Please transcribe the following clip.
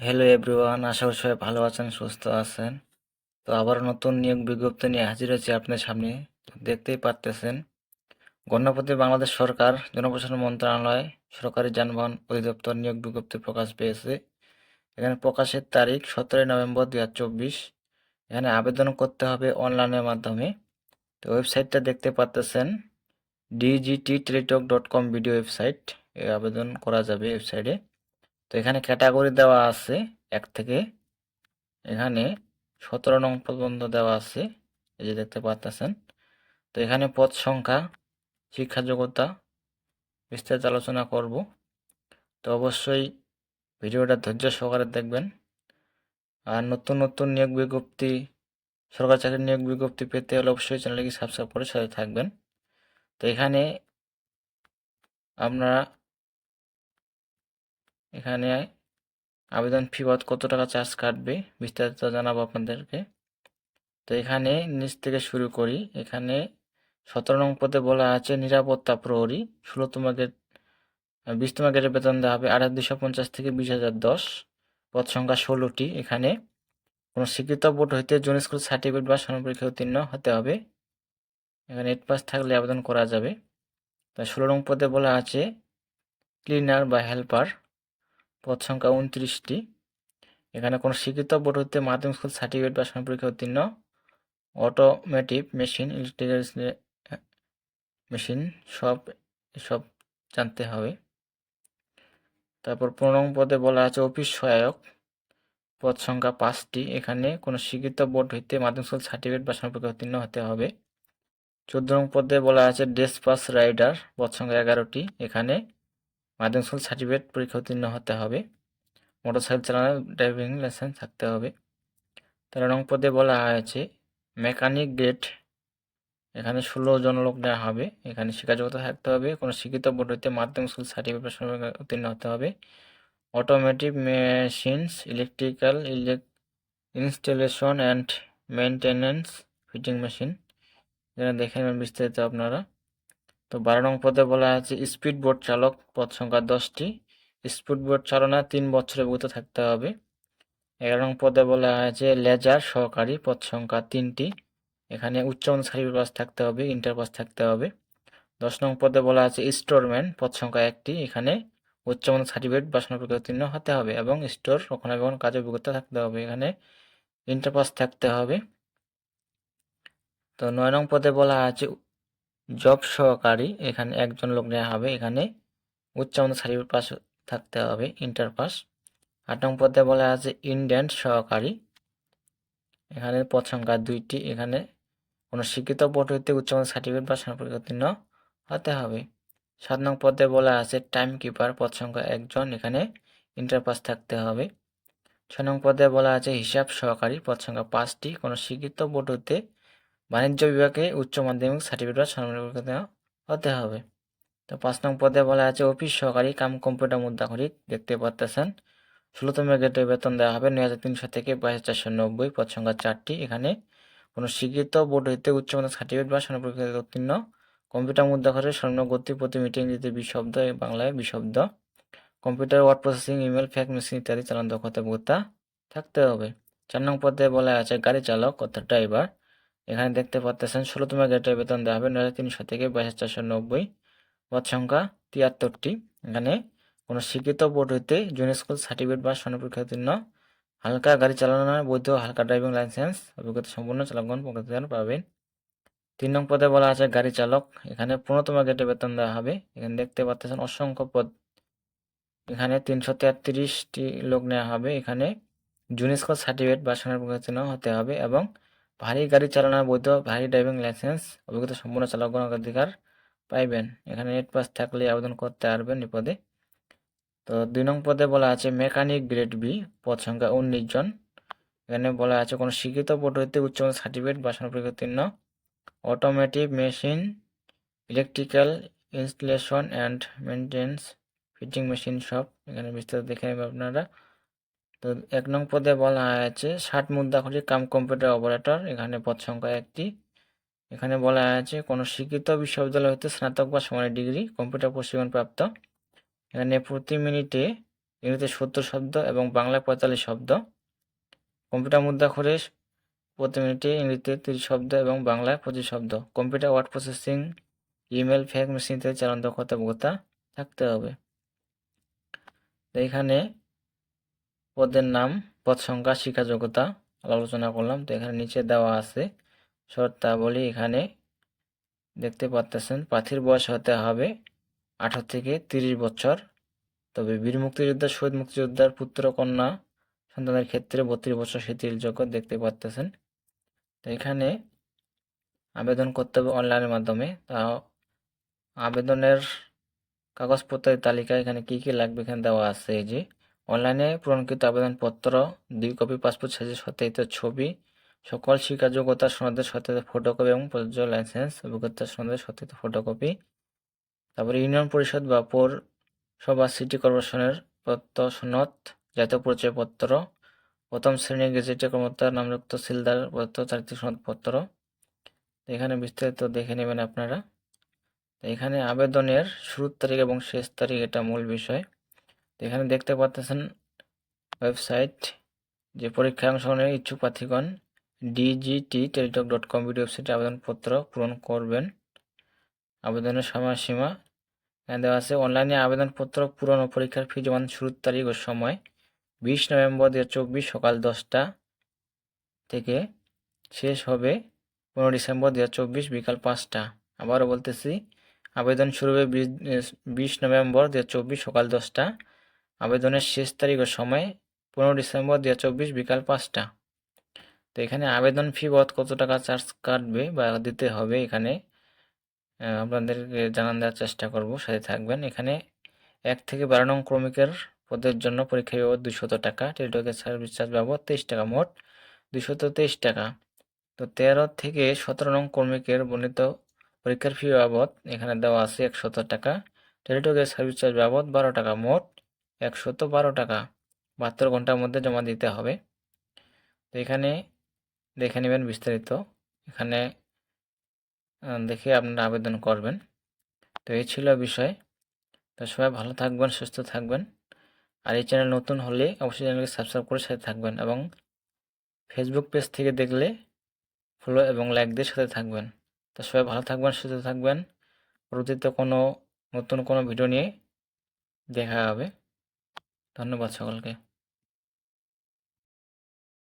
Hello everyone আশা করি সবাই ভালো আছেন, সুস্থ আছেন। তো আবার নতুন নিয়োগ বিজ্ঞপ্তি নিয়ে হাজির হয়েছি আপনার সামনে। দেখতেই পারতেছেন, গণপতি বাংলাদেশ সরকার, জনপ্রশাসন মন্ত্রণালয়, সরকারি যানবাহন অধিদপ্তর নিয়োগ বিজ্ঞপ্তি প্রকাশ পেয়েছে। এখানে প্রকাশের তারিখ সতেরোই নভেম্বর দু হাজার চব্বিশ। এখানে আবেদন করতে হবে অনলাইনের মাধ্যমে। তো ওয়েবসাইটটা দেখতে পারতেছেন DGT Teletalk dot com video website আবেদন করা যাবে ওয়েবসাইটে। তো এখানে ক্যাটাগরি দেওয়া আছে এক থেকে, এখানে সতেরো নং পর্যন্ত দেওয়া আছে, এই যে দেখতে পাচ্ছেন তো এখানে পদ সংখ্যা, শিক্ষা যোগ্যতা বিস্তারিত আলোচনা করব। তো অবশ্যই ভিডিওটা ধৈর্য সহকারে দেখবেন। আর নতুন নতুন নিয়োগ বিজ্ঞপ্তি, সরকার চাকরির নিয়োগ বিজ্ঞপ্তি পেতে হলে অবশ্যই চ্যানেলটি সাবস্ক্রাইব করে সাথে থাকবেন। তো এখানে আপনারা এখানে আবেদন ফি বাদ কত টাকা চার্জ কাটবে বিস্তারিত জানাব আপনাদেরকে। তো এখানে নিচ থেকে শুরু করি। এখানে সতেরো নং পদে বলা আছে, নিরাপত্তা প্রহরী, ষোলোতম গেট বিশতম গেটের বেতন দেওয়া হবে আট দুশো পঞ্চাশ থেকে বিশ হাজার দশ, পদ সংখ্যা ষোলোটি। এখানে কোনো স্বীকৃত বোর্ড হইতে জুন স্কুল সার্টিফিকেট বা পরীক্ষা উত্তীর্ণ হতে হবে। এখানে এইট পাস থাকলে আবেদন করা যাবে। তা ষোলো নং পদে বলা আছে, ক্লিনার বা হেল্পার পদ সংখ্যা উনত্রিশটি এখানে কোনো স্বীকৃত বোর্ড হতে মাধ্যমিক স্কুল সার্টিফিকেট বা সময় পরীক্ষা উত্তীর্ণ অটোমেটিভ মেশিন ইলেকট্রিক্যাল মেশিন সব সব জানতে হবে। তারপর পনেরো পদে বলা আছে অফিস সহায়ক। পদ সংখ্যা পাঁচটি। এখানে কোনো স্বীকৃত বোর্ড হইতে মাধ্যমিক স্কুল সার্টিফিকেট বা পরীক্ষা উত্তীর্ণ হতে হবে। চোদ্দ নং পদে বলা আছে ডেস্ক পাস রাইডার। পদ সংখ্যা এগারোটি। এখানে মাধ্যমিক স্কুল সার্টিফিকেট পরীক্ষা উত্তীর্ণ হতে হবে। মোটরসাইকেল চালানোর ড্রাইভিং লাইসেন্স থাকতে হবে। তার নং পদে বলা হয়েছে, মেকানিক গ্রেড। এখানে ষোলো জন লোক নেওয়া হবে। এখানে শিক্ষাযোগ্যতা থাকতে হবে। কোনো শিক্ষিত বোর্ড হইতে মাধ্যমিক স্কুল সার্টিফিকেট উত্তীর্ণ হতে হবে। Automatic machines, electrical elec, installation and maintenance fitting machine. যেটা দেখে নেবেন বিস্তারিত আপনারা। তো বারো নং পদে বলা আছে, স্পিড বোট চালক পদ সংখ্যা দশটি। স্পিড বোট চালনা তিন বছরের অভিজ্ঞতা থাকতে হবে। এগারো নং পদে বলা হয়েছে লেজার সহকারী পদ সংখ্যা তিনটি। এখানে উচ্চমানের সার্টিফিকেট পাস থাকতে হবে, ইন্টার পাস থাকতে হবে। দশ নং পদে বলা আছে, স্টোরম্যান পদ সংখ্যা একটি। এখানে উচ্চমানের সার্টিফিকেট বা পরীক্ষা উত্তীর্ণ হতে হবে এবং স্টোর রক্ষণাবেক্ষণ কাজে অভিজ্ঞতা থাকতে হবে। এখানে ইন্টার পাস থাকতে হবে। তো নয় নং পদে বলা আছে জব সহকারী, এখানে একজন লোক নেওয়া হবে। এখানে উচ্চমানের সার্টিফিকেট পাস থাকতে হবে, ইন্টার পাস। আট নং পদে বলা আছে ইন্ডেন্ট সহকারী। এখানে পদ সংখ্যা দুইটি। এখানে কোনো শিক্ষিত বোর্ড হইতে উচ্চমানের সার্টিফিকেট বা পরীক্ষা উত্তীর্ণ হতে হবে। সাত নং পদে বলা আছে টাইম কিপার পদ সংখ্যা একজন। এখানে ইন্টার পাস থাকতে হবে। ছয় নং পদে বলা আছে হিসাব সহকারী, পদ সংখ্যা পাঁচটি। কোনো শিক্ষিত বোর্ড হতে বাণিজ্য বিভাগে উচ্চ মাধ্যমিক সার্টিফিকেট সম্মানিত হতে হবে। তো পাঁচ নং পদে বলা আছে, অফিস সহকারী কাম কম্পিউটার মুদ্রাখরিক দেখতে পাচ্তেছেন ষোলোতম গ্রেডের বেতন দেওয়া হবে নয় হাজার তিনশো থেকে বাইশ হাজার চারশো নব্বই, পদ সংখ্যা চারটি। এখানে কোনো স্বীকৃত বোর্ড হইতে উচ্চ মাধ্যমিক সার্টিফিকেট বা পরীক্ষা উত্তীর্ণ কম্পিউটার মুদ্রাখরের স্বর্ণ, গতি, প্রতি মিটিং দিতে বিশব্দ বাংলায় বিশব্দ। Computer, word processing, email, fax, machine ইত্যাদি চালান দক্ষতা, বোধতা থাকতে হবে। চার নং পদে বলা আছে, গাড়ি চালক অর্থাৎ ড্রাইভার? এখানে দেখতে পাচ্ছেন ষোলোতম গ্রেডের বেতন দেওয়া হবে নয় তিনশো থেকে বাইশ হাজার চারশো নব্বই। পদ সংখ্যা তিয়াত্তরটি। এখানে কোনো শিক্ষিত বোর্ড হইতে জুনিয়র স্কুল সার্টিফিকেট বা স্বর্ণ পরীক্ষা উত্তীর্ণ হালকা গাড়ি চালানোর বৈধ হালকা ড্রাইভিং লাইসেন্স, অভিজ্ঞতা সম্পূর্ণ চালকগণ প্রকাশন পাবেন। তিন নং পদে বলা আছে গাড়ি চালক। এখানে পনেরোতম গেটে বেতন দেওয়া হবে। এখানে দেখতে পাচ্ছেন অসংখ্য পদ। এখানে তিনশো তেত্রিশটি লোক নেওয়া হবে। এখানে জুনিয়র স্কুল সার্টিফিকেট বা পরীক্ষা উত্তীর্ণ হতে হবে এবং ভারী গাড়ি চালানোর বৈধ ভারী ড্রাইভিং লাইসেন্স অভিজ্ঞতা সম্পূর্ণ চালকগণ অধিকার পাইবেন। এখানে নেট পাস থাকলে আবেদন করতে পারবেন এই পদে তো দুই নং পদে বলা আছে মেকানিক গ্রেড বি, পদ সংখ্যা উনিশ জন। এখানে বলা আছে কোনো শিক্ষিত বোর্ড উচ্চ সার্টিফিকেট বা পরীক্ষা উত্তীর্ণ automotive machine electrical installation and maintenance fitting machine সব এখানে বিস্তারিত দেখে নেবেন আপনারা। তো এক নং পদে বলা আছে ষাট মুদ্রাখড়ি কাম কম্পিউটার অপারেটর, এখানে পদ সংখ্যা একটি। এখানে বলা আছে কোনো শিক্ষিত বিশ্ববিদ্যালয় হতে স্নাতক বা সমানের ডিগ্রি কম্পিউটার প্রশিক্ষণ প্রাপ্ত। এখানে প্রতি মিনিটে ইংরেজিতে সত্তর শব্দ এবং বাংলায় পঁয়তাল্লিশ শব্দ। কম্পিউটার মুদ্রা করে প্রতি মিনিটে ইংরেজিতে তিরিশ শব্দ এবং বাংলায় পঁচিশ শব্দ। Computer word processing, email fax machine ইত্যাদি চালান দক্ষতা থাকতে হবে। এখানে পদের নাম, পদ সংখ্যা, শিক্ষা যোগ্যতা আলোচনা করলাম। তো এখানে নিচে দেওয়া আছে, শর্তাবলী এখানে দেখতে পাচ্তেছেন প্রার্থীর বয়স হতে হবে আঠারো থেকে তিরিশ বছর। তবে বীর মুক্তিযোদ্ধা, শহীদ মুক্তিযোদ্ধার পুত্র, কন্যা সন্তানের ক্ষেত্রে বত্রিশ বছর শিথিলযোগ্য দেখতে পাচ্তেছেন তো এখানে আবেদন করতে হবে অনলাইনের মাধ্যমে। তা আবেদনের কাগজপত্রের তালিকা এখানে কি কি লাগবে এখানে দেওয়া আছে, এই যে অনলাইনে পূরণকৃত আবেদনপত্র, দুই কপি, পাসপোর্ট সাইজের সত্যায়িত ছবি, সকল শিক্ষা যোগ্যতা সনদের সত্যায়িত ফটোকপি এবং প্রযোজ্য লাইসেন্স অভিজ্ঞতা সনদের সত্যায়িত ফটোকপি তারপরে ইউনিয়ন পরিষদ বা পৌরসভা সিটি কর্পোরেশনের প্রত্য সনদ, জাতীয় পরিচয়পত্র, প্রথম শ্রেণির গেজেটের কর্মকর্তার নামযুক্ত সিলদার প্রদত্ত চারিত্রিক সনদপত্র। এখানে বিস্তারিত দেখে নেবেন আপনারা। এখানে আবেদনের শুরুর তারিখ এবং শেষ তারিখ এটা মূল বিষয়। এখানে দেখতে পাচ্ছেন ওয়েবসাইট যে পরীক্ষায় অংশগ্রহণের ইচ্ছুক প্রার্থীগণ। DGT Teletalk dot com video ওয়েবসাইটে আবেদনপত্র পূরণ করবেন। আবেদনের সময়সীমা দেওয়া আছে। অনলাইনে আবেদনপত্র পূরণ ও পরীক্ষার ফি জমা শুরুর তারিখ ও সময়। বিশ নভেম্বর দু চব্বিশ সকাল দশটা থেকে শেষ হবে পনেরো ডিসেম্বর দু চব্বিশ বিকাল পাঁচটা। আবারও বলতেছি, আবেদন শুরু হবে বিশ নভেম্বর দু সকাল দশটা। আবেদনের শেষ তারিখ ও সময় পনেরো ডিসেম্বর দু চব্বিশ বিকাল পাঁচটা। তো এখানে আবেদন ফি বাবদ কত টাকা চার্জ কাটবে বা দিতে হবে এখানে আপনাদেরকে জানান দেওয়ার চেষ্টা করব, সাথে থাকবেন। এখানে এক থেকে বারো নং ক্রমিকের পদের জন্য পরীক্ষা বাবদ দুশত টাকা, টেলিটকের সার্ভিস চার্জ বাবদ তেইশ টাকা মোট দুশত তেইশ টাকা। তো তেরো থেকে সতেরো নং কর্মীকের বর্ণিত পরীক্ষার ফি বাবদ এখানে দেওয়া আছে একশত টাকা, টেলিটকের সার্ভিস চার্জ বাবদ বারো টাকা মোট একশত বারো টাকা। বাহাত্তর ঘণ্টার মধ্যে জমা দিতে হবে। তো এখানে দেখে নেবেন বিস্তারিত। এখানে দেখে আপনারা আবেদন করবেন। তো এই ছিল বিষয়। তো সবাই ভালো থাকবেন, সুস্থ থাকবেন। আর এই চ্যানেল নতুন হলে অবশ্যই চ্যানেলকে সাবস্ক্রাইব করে সাথে থাকবেন এবং ফেসবুক পেজ থেকে দেখলে ফলো এবং লাইক দিয়ে সাথে থাকবেন। তো সবাই ভালো থাকবেন, সুস্থ থাকবেন। পরবর্তীতে কোনো নতুন কোনো ভিডিও নিয়ে দেখা হবে। ধন্যবাদ সকলকে